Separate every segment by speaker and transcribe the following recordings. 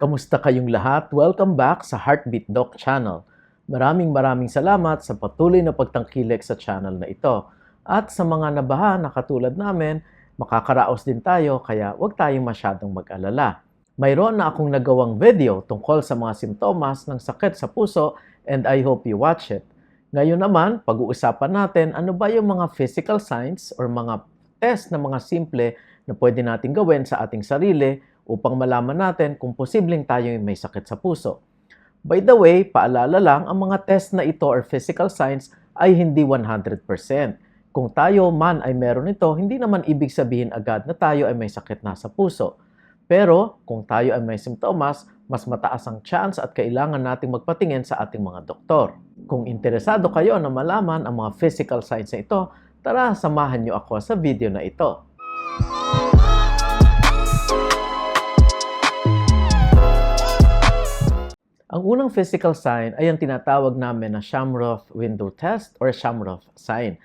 Speaker 1: Kamusta kayong lahat? Welcome back sa Heartbeat Doc channel. Maraming maraming salamat sa patuloy na pagtangkilik sa channel na ito. At sa mga nabaha na katulad namin, makakaraos din tayo kaya huwag tayong masyadong mag-alala. Mayroon na akong nagawang video tungkol sa mga simptomas ng sakit sa puso and I hope you watch it. Ngayon naman, pag-uusapan natin ano ba yung mga physical signs or mga test na mga simple na pwede natin gawin sa ating sarili upang malaman natin kung posibleng tayo may sakit sa puso. By the way, paalala lang, ang mga test na ito or physical signs ay hindi 100%. Kung tayo man ay meron ito, hindi naman ibig sabihin agad na tayo ay may sakit na sa puso. Pero kung tayo ay may simptomas, mas mataas ang chance at kailangan nating magpatingin sa ating mga doktor. Kung interesado kayo na malaman ang mga physical signs na ito, tara samahan niyo ako sa video na ito. Ang unang physical sign ay ang tinatawag namin na Shamroth window test or Shamroth sign.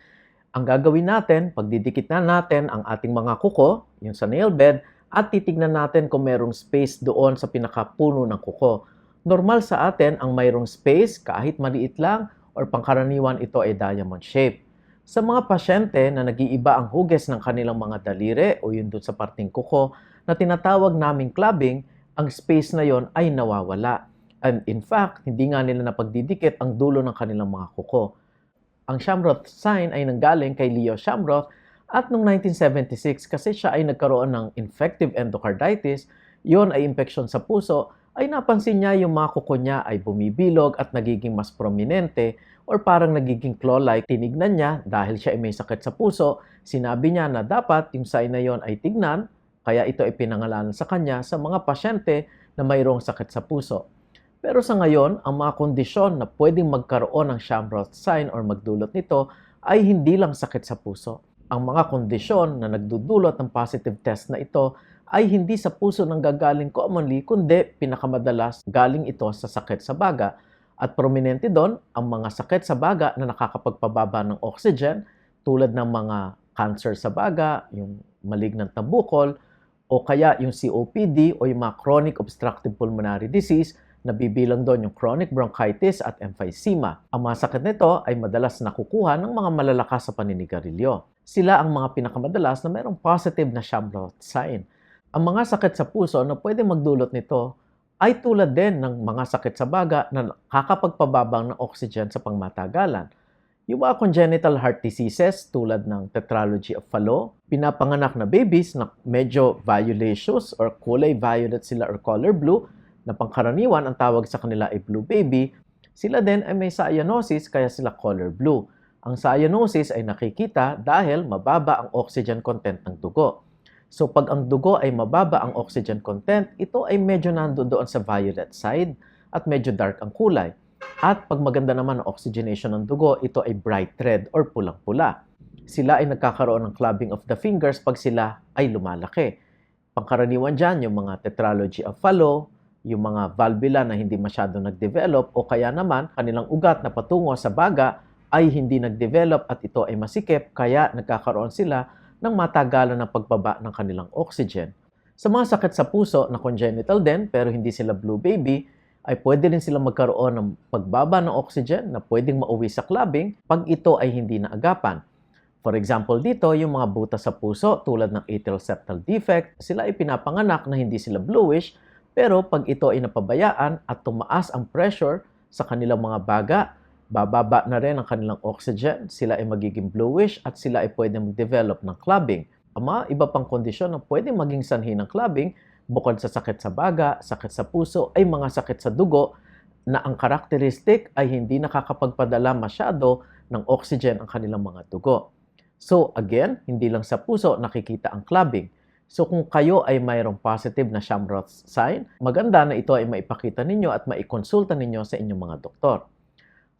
Speaker 1: Ang gagawin natin, pagdidikit na natin ang ating mga kuko, yung sa nail bed, at titignan natin kung merong space doon sa pinakapuno ng kuko. Normal sa atin ang mayroong space kahit maliit lang or pangkaraniwan ito ay diamond shape. Sa mga pasyente na nag-iiba ang huges ng kanilang mga daliri o yun doon sa parting kuko na tinatawag naming clubbing, ang space na yon ay nawawala. And in fact, hindi nga nila napagdidikit ang dulo ng kanilang mga kuko. Ang Shamroth sign ay nanggaling kay Leo Shamroth at noong 1976 kasi siya ay nagkaroon ng infective endocarditis, yon ay infection sa puso, ay napansin niya yung mga kuko niya ay bumibilog at nagiging mas prominente or parang nagiging claw-like. Tinignan niya dahil siya ay may sakit sa puso, sinabi niya na dapat yung sign na yon ay tignan, kaya ito ay pinangalanan sa kanya sa mga pasyente na mayroong sakit sa puso. Pero sa ngayon, ang mga kondisyon na pwedeng magkaroon ng Shamroth sign or magdulot nito ay hindi lang sakit sa puso. Ang mga kondisyon na nagdudulot ng positive test na ito ay hindi sa puso nang gagaling commonly, kundi pinakamadalas galing ito sa sakit sa baga. At prominente doon ang mga sakit sa baga na nakakapagpababa ng oxygen tulad ng mga cancer sa baga, yung malignant na bukol, o kaya yung COPD o yung mga chronic obstructive pulmonary disease Nabibilang doon yung chronic bronchitis at emphysema. Ang mga sakit nito ay madalas nakukuha ng mga malalakas sa paninigarilyo. Sila ang mga pinakamadalas na mayroong positive na Shamroth sign. Ang mga sakit sa puso na pwede magdulot nito ay tulad din ng mga sakit sa baga na nakakapagpababang ng oxygen sa pangmatagalan. Yung mga congenital heart diseases tulad ng tetralogy of Fallot, pinapanganak na babies na medyo violaceous or kulay violet sila or color blue, na pangkaraniwan ang tawag sa kanila ay blue baby, sila din ay may cyanosis kaya sila color blue. Ang cyanosis ay nakikita dahil mababa ang oxygen content ng dugo. So pag ang dugo ay mababa ang oxygen content, ito ay medyo nandoon sa violet side at medyo dark ang kulay. At pag maganda naman ang oxygenation ng dugo, ito ay bright red or pulang-pula. Sila ay nagkakaroon ng clubbing of the fingers pag sila ay lumalaki. Pangkaraniwan dyan yung mga tetralogy of Fallot, yung mga valvula na hindi masyado nag-develop o kaya naman kanilang ugat na patungo sa baga ay hindi nag-develop at ito ay masikip kaya nagkakaroon sila ng matagalan ng pagbaba ng kanilang oxygen. Sa mga sakit sa puso na congenital din pero hindi sila blue baby, ay pwede rin silang magkaroon ng pagbaba ng oxygen na pwedeng mauwi sa clubbing pag ito ay hindi naagapan. For example dito, yung mga buta sa puso tulad ng atrial septal defect, sila ay pinapanganak na hindi sila bluish pero pag ito ay napabayaan at tumaas ang pressure sa kanilang mga baga, bababa na rin ang kanilang oxygen, sila ay magiging bluish at sila ay pwede mag-develop ng clubbing. Ang mga iba pang kondisyon na pwede maging sanhi ng clubbing, bukod sa sakit sa baga, sakit sa puso, ay mga sakit sa dugo na ang karakteristik ay hindi nakakapagpadala masyado ng oxygen ang kanilang mga dugo. So again, hindi lang sa puso nakikita ang clubbing. So kung kayo ay mayroong positive na Shamroth sign, maganda na ito ay maipakita ninyo at maikonsulta ninyo sa inyong mga doktor.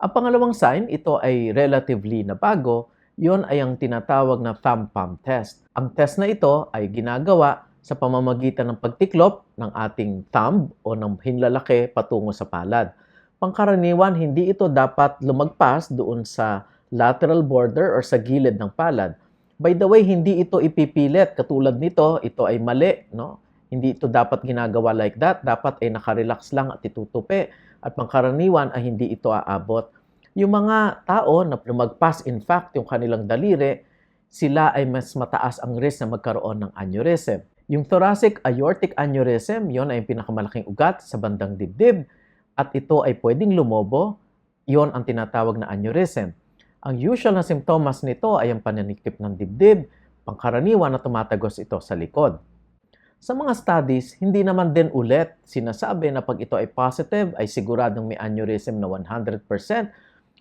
Speaker 1: Ang pangalawang sign, ito ay relatively na bago, yon ay ang tinatawag na thumb palm test. Ang test na ito ay ginagawa sa pamamagitan ng pagtiklop ng ating thumb o ng hinlalaki patungo sa palad. Pangkaraniwan, hindi ito dapat lumagpas doon sa lateral border or sa gilid ng palad By the way, hindi ito ipipilit. Katulad nito, ito ay mali, no? Hindi ito dapat ginagawa like that. Dapat ay nakarelax lang at itutupi. At pangkaraniwan ay hindi ito aabot. Yung mga tao na lumagpas in fact yung kanilang daliri, sila ay mas mataas ang risk na magkaroon ng aneurysm. Yung thoracic aortic aneurysm, yon ay yung pinakamalaking ugat sa bandang dibdib at ito ay pwedeng lumobo. Yon ang tinatawag na aneurysm. Ang usual na simptomas nito ay ang pananikip ng dibdib, pangkaraniwan na tumatagos ito sa likod. Sa mga studies, hindi naman din ulit sinasabi na pag ito ay positive ay siguradong may aneurysm na 100%,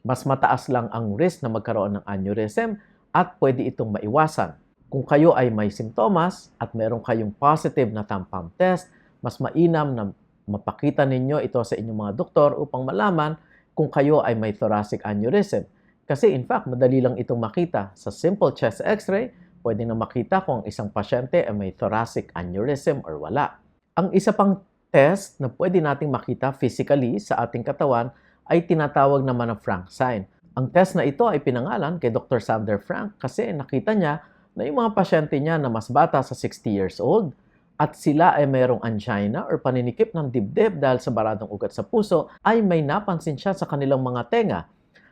Speaker 1: mas mataas lang ang risk na magkaroon ng aneurysm at pwede itong maiwasan. Kung kayo ay may simptomas at meron kayong positive na tampang test, mas mainam na mapakita ninyo ito sa inyong mga doktor upang malaman kung kayo ay may thoracic aneurysm. Kasi in fact, madali lang itong makita. Sa simple chest x-ray, pwede na makita kung ang isang pasyente ay may thoracic aneurysm or wala. Ang isa pang test na pwede nating makita physically sa ating katawan ay tinatawag naman na Frank sign. Ang test na ito ay pinangalan kay Dr. Sander Frank kasi nakita niya na yung mga pasyente niya na mas bata sa 60 years old at sila ay mayroong angina or paninikip ng dibdib dahil sa baradong ugat sa puso ay may napansin siya sa kanilang mga tenga.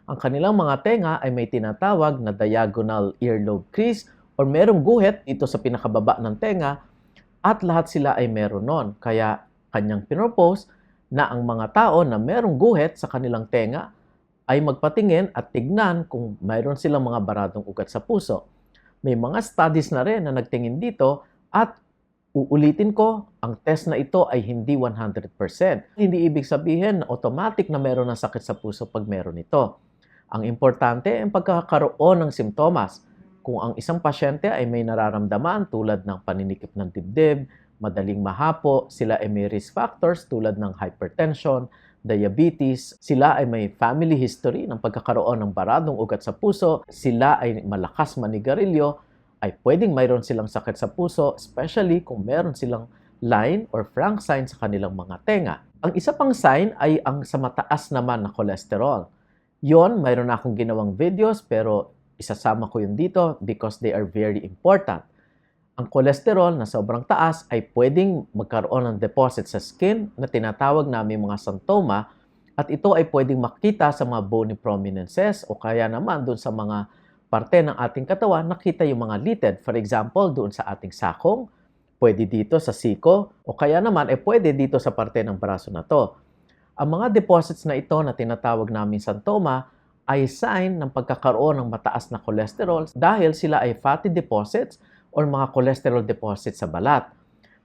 Speaker 1: Ang kanilang mga tenga ay may tinatawag na diagonal earlobe crease or merong guhit dito sa pinakababa ng tenga at lahat sila ay meron nun. Kaya kanyang pinropose na ang mga tao na merong guhit sa kanilang tenga ay magpatingin at tignan kung mayroon silang mga baradong ugat sa puso. May mga studies na rin na nagtingin dito at uulitin ko, ang test na ito ay hindi 100%. Hindi ibig sabihin na automatic na meron ng sakit sa puso pag meron ito. Ang importante ay pagkakaroon ng simptomas. Kung ang isang pasyente ay may nararamdaman tulad ng paninikip ng dibdib, madaling mahapo, sila ay may risk factors tulad ng hypertension, diabetes, sila ay may family history ng pagkakaroon ng baradong ugat sa puso, sila ay malakas manigarilyo, ay pwedeng mayroon silang sakit sa puso, especially kung meron silang line or frank sign sa kanilang mga tenga. Ang isa pang sign ay ang sa mataas naman na cholesterol. Yon, mayroon na akong ginawang videos pero isasama ko yun dito because they are very important. Ang cholesterol na sobrang taas ay pwedeng magkaroon ng deposit sa skin na tinatawag namin mga santoma at ito ay pwedeng makita sa mga bony prominences o kaya naman doon sa mga parte ng ating katawan, nakita yung mga litid. For example, doon sa ating sakong, pwede dito sa siko, o kaya naman, eh, pwede dito sa parte ng braso na to. Ang mga deposits na ito na tinatawag namin santoma ay sign ng pagkakaroon ng mataas na cholesterol dahil sila ay fatty deposits or mga cholesterol deposits sa balat.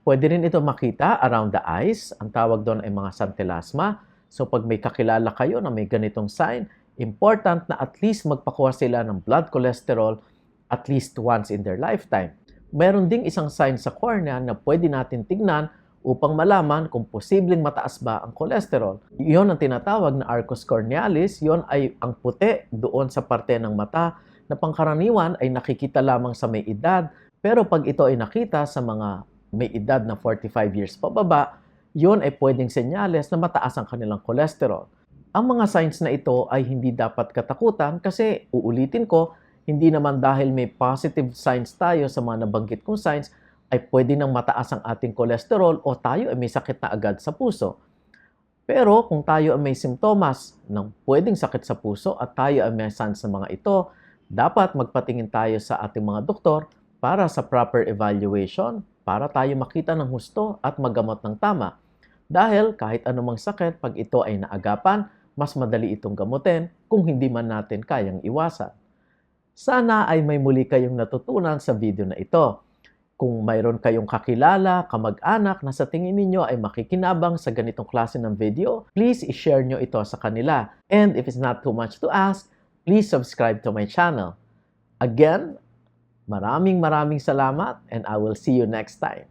Speaker 1: Pwede rin ito makita around the eyes. Ang tawag doon ay mga santilasma. So pag may kakilala kayo na may ganitong sign, important na at least magpakuha sila ng blood cholesterol at least once in their lifetime. Meron ding isang sign sa cornea na pwede natin tignan upang malaman kung posibleng mataas ba ang cholesterol. Iyon ang tinatawag na arcus cornealis. Iyon ay ang puti doon sa parte ng mata na pangkaraniwan ay nakikita lamang sa may edad. Pero pag ito ay nakita sa mga may edad na 45 years pababa, yun ay pwedeng senyales na mataas ang kanilang cholesterol. Ang mga signs na ito ay hindi dapat katakutan kasi uulitin ko, hindi naman dahil may positive signs tayo sa mga nabanggit kong signs ay pwede nang mataas ang ating kolesterol o tayo ay may sakit na agad sa puso. Pero kung tayo ay may simptomas ng pwedeng sakit sa puso at tayo ay may signs ng mga ito, dapat magpatingin tayo sa ating mga doktor para sa proper evaluation para tayo makita ng husto at magamot ng tama. Dahil kahit anumang sakit, pag ito ay naagapan, mas madali itong gamutin kung hindi man natin kayang iwasan. Sana ay may muli kayong natutunan sa video na ito. Kung mayroon kayong kakilala, kamag-anak na sa tingin ninyo ay makikinabang sa ganitong klase ng video, please i-share nyo ito sa kanila. And if it's not too much to ask, please subscribe to my channel. Again, maraming maraming salamat and I will see you next time.